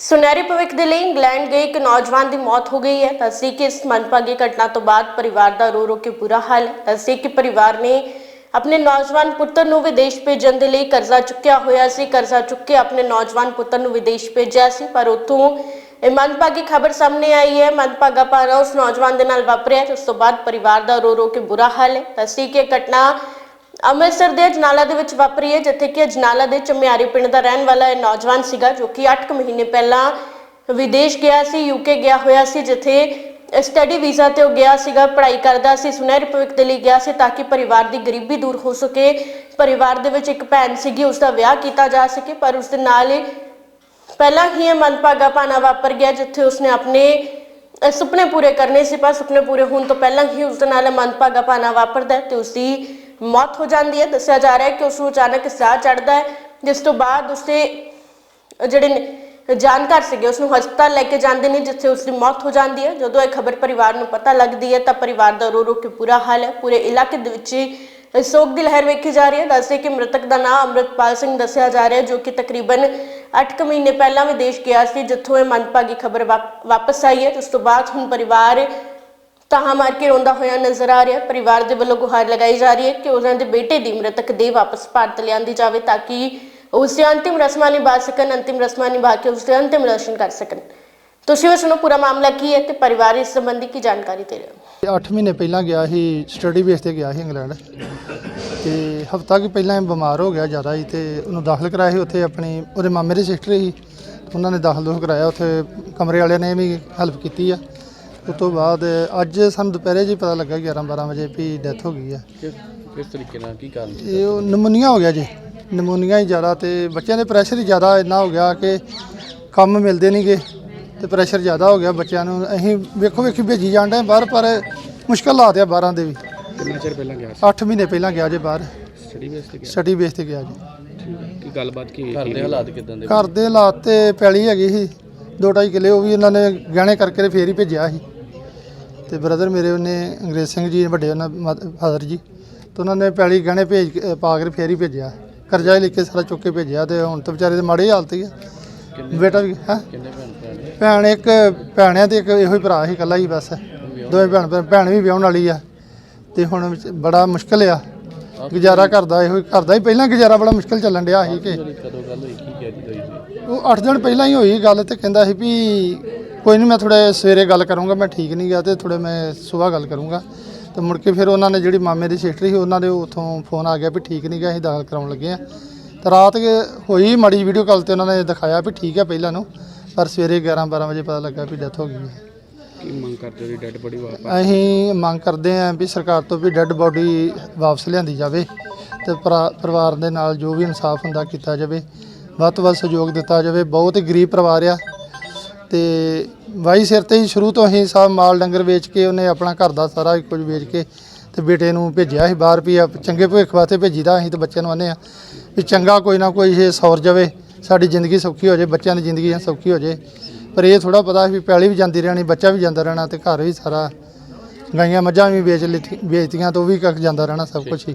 ਸੁਨਹਿਰੀ ਭਵਿੱਖ ਦੇ ਲਈ ਇੰਗਲੈਂਡ ਗਏ, ਇੱਕ ਨੌਜਵਾਨ ਦੀ ਮੌਤ ਹੋ ਗਈ ਹੈ। ਦੱਸਦੀ ਕਿ ਇਸ ਮਨਪਾਗੀ ਘਟਨਾ ਤੋਂ ਬਾਅਦ ਪਰਿਵਾਰ ਦਾ ਰੋ ਰੋ ਕੇ ਬੁਰਾ ਹਾਲ ਹੈ। ਦੱਸਦੀ ਕਿ ਪਰਿਵਾਰ ਨੇ ਆਪਣੇ ਨੌਜਵਾਨ ਪੁੱਤਰ ਨੂੰ ਵਿਦੇਸ਼ ਭੇਜਣ ਦੇ ਲਈ ਕਰਜ਼ਾ ਚੁੱਕਿਆ ਹੋਇਆ ਸੀ। ਕਰਜ਼ਾ ਚੁੱਕ ਕੇ ਆਪਣੇ ਨੌਜਵਾਨ ਪੁੱਤਰ ਨੂੰ ਵਿਦੇਸ਼ ਭੇਜਿਆ ਸੀ, ਪਰ ਉੱਥੋਂ ਇਹ ਮਨਪਾਗੀ ਖਬਰ ਸਾਹਮਣੇ ਆਈ ਹੈ। ਮਨਪਾਗਾ ਪਾਣਾ ਉਸ ਨੌਜਵਾਨ ਦੇ ਨਾਲ ਵਾਪਰਿਆ ਤੇ ਉਸ ਤੋਂ ਬਾਅਦ ਪਰਿਵਾਰ ਦਾ ਰੋ ਰੋ ਕੇ ਬੁਰਾ ਹਾਲ ਹੈ। ਦੱਸਦੀ ਕਿ ਇਹ ਘਟਨਾ ਅੰਮ੍ਰਿਤਸਰ ਦੇ ਅਜਨਾਲਾ ਦੇ ਵਿੱਚ ਵਾਪਰੀ ਹੈ, ਜਿੱਥੇ ਕਿ ਅਜਨਾਲਾ ਦੇ ਚਮਿਆਰੀ ਪਿੰਡ ਦਾ ਰਹਿਣ ਵਾਲਾ ਇਹ ਨੌਜਵਾਨ ਸੀਗਾ, ਜੋ ਕਿ 8 ਮਹੀਨੇ ਪਹਿਲਾਂ ਵਿਦੇਸ਼ ਗਿਆ ਸੀ ਯੂਕੇ ਗਿਆ ਹੋਇਆ ਸੀ, ਜਿੱਥੇ ਸਟੱਡੀ ਵੀਜ਼ਾ ਤੇ ਉਹ ਗਿਆ ਸੀਗਾ, ਪੜ੍ਹਾਈ ਕਰਦਾ ਸੀ, ਸੁਨਹਿਰੀ ਭਵਿੱਖ ਦੇ ਲਈ ਗਿਆ ਸੀ, ਤਾਂ ਕਿ ਪਰਿਵਾਰ ਦੀ ਗਰੀਬੀ ਦੂਰ ਹੋ ਸਕੇ। ਪਰਿਵਾਰ ਦੇ ਵਿੱਚ ਇੱਕ ਭੈਣ ਸੀਗੀ ਉਸ ਦਾ ਵਿਆਹ ਕੀਤਾ ਜਾ ਸਕੇ, ਪਰ ਉਸ ਦੇ ਨਾਲ ਪਹਿਲਾਂ ਹੀ ਇਹ ਮਨਪਾਗਾ ਪਾਣਾ ਵਾਪਰ ਗਿਆ, ਜਿੱਥੇ ਉਸਨੇ ਆਪਣੇ ਸੁਪਨੇ ਪੂਰੇ ਕਰਨੇ ਸੀ, ਪਰ ਸੁਪਨੇ ਪੂਰੇ ਹੋਣ ਤੋਂ ਪਹਿਲਾਂ ਹੀ ਉਸ ਦੇ ਨਾਲ ਇਹ ਮਨਪਾਗਾ ਪਾਣਾ ਵਾਪਰਦਾ ਹੈ ਤੇ ਉਸ ਦੀ ਮੌਤ ਹੋ ਜਾਂਦੀ ਹੈ। ਦੱਸਿਆ ਜਾ ਰਿਹਾ ਹੈ ਕਿ ਉਸ ਨੂੰ ਅਚਾਨਕ ਸਾਹ ਚੜਦਾ ਹੈ, ਜਿਸ ਤੋਂ ਬਾਅਦ ਉਸਦੇ ਜਿਹੜੇ ਜਾਣਕਾਰ ਸੀਗੇ ਉਸ ਨੂੰ ਹਸਪਤਾਲ ਲੈ ਕੇ ਜਾਂਦੇ ਨੇ, ਜਿੱਥੇ ਉਸ ਦੀ ਮੌਤ ਹੋ ਜਾਂਦੀ ਹੈ। ਜਦੋਂ ਇਹ ਖਬਰ ਪਰਿਵਾਰ ਨੂੰ ਪਤਾ ਲੱਗਦੀ ਹੈ, ਤਾਂ ਪਰਿਵਾਰ ਦਾ ਰੋ ਰੋ ਕੇ ਪੂਰਾ ਹਾਲ ਹੈ। ਪੂਰੇ ਇਲਾਕੇ ਦੇ ਵਿੱਚ ਸੋਗ ਦੀ ਲਹਿਰ ਵੇਖੀ ਜਾ ਰਹੀ ਹੈ। ਦੱਸਦੇ ਕਿ ਮ੍ਰਿਤਕ ਦਾ ਨਾਮ ਅੰਮ੍ਰਿਤਪਾਲ ਸਿੰਘ ਦੱਸਿਆ ਜਾ ਰਿਹਾ ਹੈ, ਜੋ ਕਿ ਤਕਰੀਬਨ 8 ਮਹੀਨੇ ਪਹਿਲਾਂ ਵਿਦੇਸ਼ ਗਿਆ ਸੀ, ਜਿੱਥੋਂ ਇਹ ਮੰਦਭਾਗੀ ਖਬਰ ਵਾਪਸ ਆਈ ਹੈ। ਤੇ ਉਸ ਤੋਂ ਬਾਅਦ ਹੁਣ ਪਰਿਵਾਰ ਤਾਹਾ ਮਾਰ ਕੇ ਰੋਂਦਾ ਹੋਇਆ ਨਜ਼ਰ ਆ ਰਿਹਾ ਪਰਿਵਾਰ ਦੇ ਵੱਲੋਂ ਗੁਹਾਰ ਲਗਾਈ ਜਾ ਰਹੀ ਹੈ ਕਿ ਉਹਨਾਂ ਦੇ ਬੇਟੇ ਦੀ ਮ੍ਰਿਤਕ ਦੇਹ ਵਾਪਸ ਭਾਰਤ ਲਿਆਂਦੀ ਜਾਵੇ ਤਾਂ ਕਿ ਉਸ ਦੇ ਅੰਤਿਮ ਰਸਮਾਂ ਨਿਭਾ ਸਕਣ, ਅੰਤਿਮ ਰਸਮਾਂ ਨਿਭਾ ਕੇ ਉਸ ਦੇ ਅੰਤਿਮ ਦਰਸ਼ਨ ਕਰ ਸਕਣ। ਤੁਸੀਂ ਵੀ ਸੁਣੋ, ਪੂਰਾ ਮਾਮਲਾ ਕੀ ਹੈ ਤੇ ਪਰਿਵਾਰ ਇਸ ਸੰਬੰਧੀ ਕੀ ਜਾਣਕਾਰੀ ਦੇ ਰਿਹਾ 8 ਮਹੀਨੇ ਪਹਿਲਾਂ ਗਿਆ ਸੀ ਸਟੱਡੀ ਬੇਸ ਤੇ ਗਿਆ ਸੀ ਇੰਗਲੈਂਡ। ਤੇ ਹਫਤਾ ਕਿ ਪਹਿਲਾਂ ਇਹ ਬਿਮਾਰ ਹੋ ਗਿਆ ਜ਼ਿਆਦਾ ਹੀ ਤੇ ਉਹਨੂੰ ਦਾਖਲ ਕਰਾਇਆ ਸੀ ਉੱਥੇ ਆਪਣੀ, ਉਹਦੇ ਮਾਮੇ ਦੀ ਸਿਸਟਰ ਸੀ। ਉਹਨਾਂ ਨੇ ਦਾਖਲ ਦੋਖ ਕਰਾਇਆ, ਉੱਥੇ ਕਮਰੇ ਵਾਲਿਆਂ ਨੇ ਵੀ ਹੈਲਪ ਕੀਤੀ ਆ। ਉਸ ਤੋਂ ਬਾਅਦ ਅੱਜ ਸਾਨੂੰ ਦੁਪਹਿਰੇ ਜੀ ਪਤਾ ਲੱਗਾ 11 12 ਵਜੇ ਵੀ ਡੈਥ ਹੋ ਗਈ ਆ। ਕਿਸ ਕਿਸ ਤਰੀਕੇ ਨਾਲ ਕੀ ਕਾਰਨ ਸੀ? ਇਹ ਉਹ ਨਮੂਨੀਆ ਹੋ ਗਿਆ ਜੀ। ਨਮੂਨੀਆ ਹੀ ਜ਼ਿਆਦਾ ਤੇ ਬੱਚਿਆਂ ਦੇ ਪ੍ਰੈਸ਼ਰ ਹੀ ਜ਼ਿਆਦਾ ਇੰਨਾ ਹੋ ਗਿਆ ਕਿ ਕੰਮ ਮਿਲਦੇ ਨਹੀਂਗੇ ਤੇ ਪ੍ਰੈਸ਼ਰ ਜ਼ਿਆਦਾ ਹੋ ਗਿਆ ਬੱਚਿਆਂ ਨੂੰ। ਅਸੀਂ ਵੇਖੋ ਵੇਖੀ ਭੇਜੀ ਜਾਂਦੇ ਬਾਹਰ ਪਰ ਮੁਸ਼ਕਲ ਹਾਲਾਤ ਆ ਬਾਹਰਾਂ ਦੇ ਵੀ। ਕਿੰਨਾ ਚਿਰ ਪਹਿਲਾਂ ਗਿਆ 8 ਮਹੀਨੇ ਪਹਿਲਾਂ ਗਿਆ ਜੇ ਬਾਹਰ। ਸਟੱਡੀ ਬੇਸ ਤੇ ਗਿਆ? ਸਟੱਡੀ ਬੇਸ ਤੇ ਗਿਆ ਜੀ। ਕੀ ਗੱਲਬਾਤ ਕੀ ਘਰ ਦੇ ਹਾਲਾਤ ਕਿਦਾਂ ਦੇ? ਘਰ ਦੇ ਹਾਲਾਤ ਤੇ ਪੈਲੀ ਹੈਗੀ ਸੀ। ਦੋ ਢਾਈ ਕਿੱਲੇ ਉਹ ਵੀ ਇਹਨਾਂ ਨੇ ਗਹਿਣੇ ਕਰਕੇ ਫੇਰ ਹੀ ਭੇਜਿਆ ਸੀ। ਤੇ ਬ੍ਰਦਰ ਮੇਰੇ ਉਹਨੇ ਅੰਗਰੇਜ਼ ਸਿੰਘ ਜੀ ਵੱਡੇ ਉਹਨਾਂ ਫਾਦਰ ਜੀ ਤੇ ਉਹਨਾਂ ਨੇ ਪੈਲੀ ਗਹਿਣੇ ਭੇਜ ਕੇ- ਪਾ ਕੇ ਫੇਰ ਹੀ ਭੇਜਿਆ। ਕਰਜ਼ਾ ਹੀ ਲੈ ਕੇ ਸਾਰਾ ਚੁੱਕ ਕੇ ਭੇਜਿਆ ਤੇ ਹੁਣ ਤਾਂ ਵਿਚਾਰੇ ਦੇ ਮਾੜੀ ਹਾਲਤ ਹੀ ਆ। ਬੇਟਾ ਵੀ ਹੈ? ਕਿੰਨੇ ਭੈਣ ਭਰਾ ਨੇ? ਭੈਣ ਇੱਕ ਭੈਣ ਆ ਤੇ ਇੱਕ ਇਹੋ ਹੀ ਭਰਾ ਸੀ ਇਕੱਲਾ ਹੀ ਬਸ। ਦੋਵੇਂ ਭੈਣ ਭੈਣ- ਭੈਣ ਵੀ ਵਿਆਹਣ ਵਾਲੀ ਆ। ਤੇ ਹੁਣ ਵਿੱਚ ਬੜਾ ਮੁਸ਼ਕਲ ਆ। ਗੁਜ਼ਾਰਾ ਕਰਦਾ ਇਹੋ ਹੀ ਕਰਦਾ ਹੀ ਪਹਿਲਾਂ ਗੁਜ਼ਾਰਾ ਬੜਾ ਮੁਸ਼ਕਲ ਚੱਲਣ ਡਿਆ ਸੀ ਕਿ ਕਦੋਂ ਗੱਲ ਹੋਈ ਉਹ 8 ਦਿਨ ਪਹਿਲਾਂ ਹੀ ਹੋਈ ਗੱਲ ਤੇ ਕਹਿੰਦਾ ਸੀ ਵੀ ਕੋਈ ਨਹੀਂ ਮੈਂ ਥੋੜੇ ਸਵੇਰੇ ਗੱਲ ਕਰੂੰਗਾ ਮੈਂ ਠੀਕ ਨਹੀਂ ਗਿਆ ਤੇ ਥੋੜੇ ਮੈਂ ਸਵੇਰ ਗੱਲ ਕਰੂੰਗਾ। ਤੇ ਮੁੜ ਕੇ ਫਿਰ ਉਹਨਾਂ ਨੇ ਜਿਹੜੀ ਮਾਮੇ ਦੀ ਸਿਸਟਰ ਸੀ ਉਹਨਾਂ ਦੇ ਉਥੋਂ ਫੋਨ ਆ ਗਿਆ ਵੀ ਠੀਕ ਨਹੀਂ ਗਿਆ ਅਸੀਂ ਦਾਖਲ ਕਰਾਉਣ ਲੱਗੇ ਆ ਤੇ ਰਾਤ ਹੋਈ ਮਾੜੀ ਵੀਡੀਓ ਕਾਲ ਤੇ ਉਹਨਾਂ ਨੇ ਦਿਖਾਇਆ ਵੀ ਠੀਕ ਹੈ ਪਹਿਲਾਂ ਨੂੰ ਪਰ ਸਵੇਰੇ 11 12 ਵਜੇ ਪਤਾ ਲੱਗਾ ਵੀ ਡੈਥ ਹੋ ਗਈ ਹੈ। ਕੀ ਮੰਗ ਕਰਦੇ ਹੋ ਦੀ ਬੋਡੀ ਵਾਪਸ ਅਸੀਂ ਮੰਗ ਕਰਦੇ ਹਾਂ ਵੀ ਸਰਕਾਰ ਤੋਂ ਵੀ ਡੈੱਡ ਬੋਡੀ ਵਾਪਸ ਲਿਆਂਦੀ ਜਾਵੇ ਤੇ ਪਰਾ- ਪਰਿਵਾਰ ਦੇ ਨਾਲ ਜੋ ਵੀ ਇਨਸਾਫ ਹੁੰਦਾ ਕੀਤਾ ਜਾਵੇ। ਵੱਧ ਤੋਂ ਵੱਧ ਸਹਿਯੋਗ ਦਿੱਤਾ ਜਾਵੇ। ਬਹੁਤ ਹੀ ਗਰੀਬ ਪਰਿਵਾਰ ਆ ਤੇ ਵਾਈ ਸਿਰ ਤੇ ਹੀ ਸ਼ੁਰੂ ਤੋਂ ਅਸੀਂ ਸਭ ਮਾਲ ਡੰਗਰ ਵੇਚ ਕੇ ਉਹਨੇ ਆਪਣਾ ਘਰ ਦਾ ਸਾਰਾ ਕੁਝ ਵੇਚ ਕੇ ਤੇ ਬੇਟੇ ਨੂੰ ਭੇਜਿਆ ਸੀ ਬਾਹਰ ਵੀ ਆ ਚੰਗੇ ਭਵਿੱਖ ਵਾਸਤੇ ਭੇਜੀਦਾ, ਅਸੀਂ ਤੇ ਬੱਚਿਆਂ ਨੂੰ ਆਨੇ ਆ ਵੀ ਚੰਗਾ ਕੋਈ ਨਾ ਕੋਈ ਇਹ ਸੌਰ ਜਾਵੇ, ਸਾਡੀ ਜ਼ਿੰਦਗੀ ਸੌਖੀ ਹੋ ਜਾਏ, ਬੱਚਿਆਂ ਦੀ ਜ਼ਿੰਦਗੀ ਸੌਖੀ ਹੋ ਜਾਏ। ਪਰ ਇਹ ਥੋੜਾ ਪਤਾ ਵੀ ਪੈਲੀ ਵੀ ਜਾਂਦੀ ਰਹਿਣੀ ਬੱਚਾ ਵੀ ਜਾਂਦਾ ਰਹਿਣਾ ਤੇ ਘਰ ਵੀ ਸਾਰਾ ਗਾਈਆਂ ਮੱਝਾਂ ਵੀ ਵੇਚ ਲਿੱਤੀ- ਵੇਚਤੀਆਂ ਤਾਂ ਉਹ ਵੀ ਕੱਖ ਜਾਂਦਾ ਰਹਿਣਾ ਸਭ ਕੁਝ ਹੀ।